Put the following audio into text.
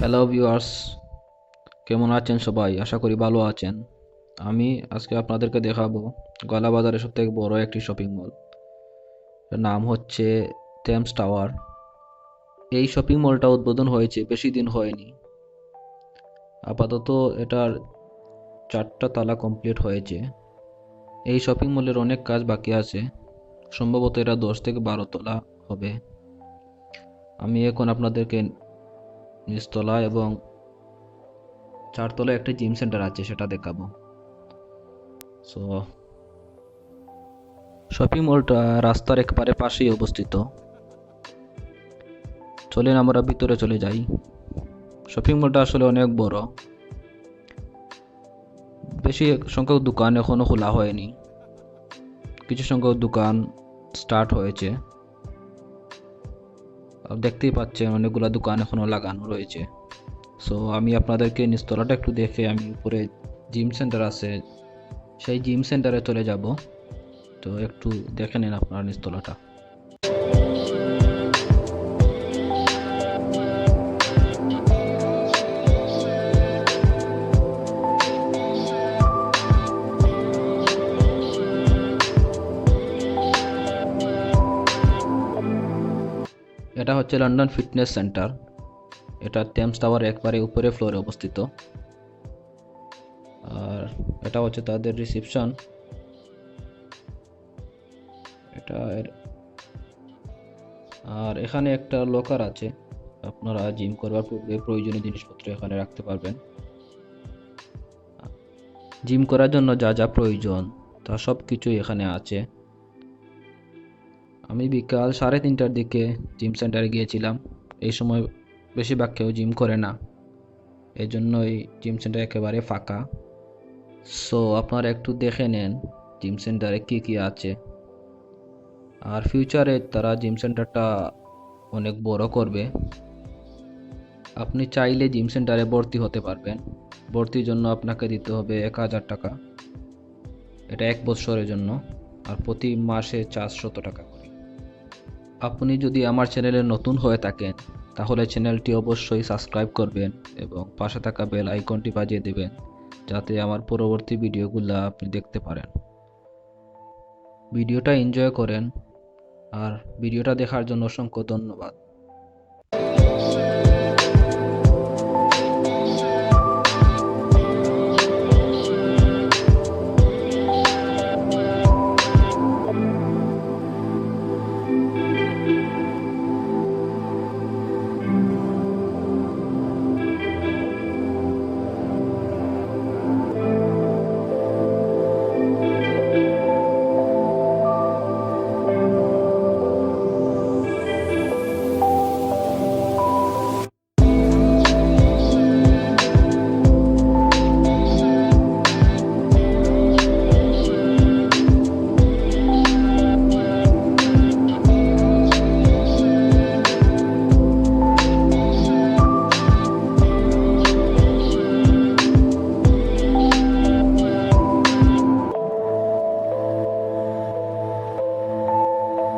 Hello viewers কেমন আছেন সবাই? আশা করি ভালো আছেন। আমি আজকে আপনাদেরকে দেখাবো গলা বাজারের সব থেকে বড় একটি শপিং মল নাম হচ্ছে থেমস টাওয়ার এই শপিং মলটা উদ্বোধন হয়েছে, বেশি দিন হয়নি। আপাতত এটার চারটা তালা কমপ্লিট হয়েছে। এই শপিং মলের অনেক কাজ বাকি আছে। সম্ভবত এটা দশ থেকে বারো তলা হবে। আমি এখন আপনাদেরকে নিচতলা এবং চারতলায় একটা জিম সেন্টার আছে, সেটা দেখাবো। সো শপিং মলটা রাস্তার একবারে পাশেই অবস্থিত। চলেন আমরা ভিতরে চলে যাই। শপিং মলটা আসলে অনেক বড়। বেশি সংখ্যক দোকান এখনও খোলা হয়নি। কিছু সংখ্যক দোকান স্টার্ট হয়েছে। দেখতেই পাচ্ছেন অনেকগুলো দোকান এখনও লাগানো রয়েছে। সো আমি আপনাদেরকে নিস্তলাটা একটু দেখে আমি উপরে জিম সেন্টার আছে, সেই জিম সেন্টারে চলে যাব। তো একটু দেখে নিন আপনার নিস্তলাটা। এটা হচ্ছে লন্ডন ফিটনেস সেন্টার এটা টেমস টাওয়ার একবারে উপরে ফ্লোরে অবস্থিত। আর এটা হচ্ছে তাদের রিসেপশন এটা আর এখানে একটা লকার আছে। আপনারা জিম করবার পূর্বে প্রয়োজনীয় জিনিসপত্র এখানে রাখতে পারবেন। জিম করার জন্য যা যা প্রয়োজন, তা সব কিছুই এখানে আছে। আমি বিকাল সাড়ে তিনটার দিকে জিম সেন্টারে গিয়েছিলাম। এই সময় বেশিরভাগ কেউ জিম করে না। এই জন্যই জিম সেন্টার একেবারে ফাঁকা। সো আপনারা একটু দেখে নেন জিম সেন্টারে কী কী আছে। আর ফিউচারে তারা জিম সেন্টারটা অনেক বড় করবে। আপনি চাইলে জিম সেন্টারে ভর্তি হতে পারবেন। ভর্তির জন্য আপনাকে দিতে হবে এক হাজার টাকা। এটা এক বছরের জন্য। আর প্রতি মাসে চারশত টাকা করে। আপনি যদি আমার চ্যানেলে নতুন হয়ে থাকেন, তাহলে চ্যানেলটি অবশ্যই সাবস্ক্রাইব করবেন এবং পাশে থাকা বেল আইকনটি বাজিয়ে দেবেন, যাতে আমার পরবর্তী ভিডিওগুলো আপনি দেখতে পারেন। ভিডিওটা এনজয় করেন, আর ভিডিওটা দেখার জন্য অসংখ্য ধন্যবাদ।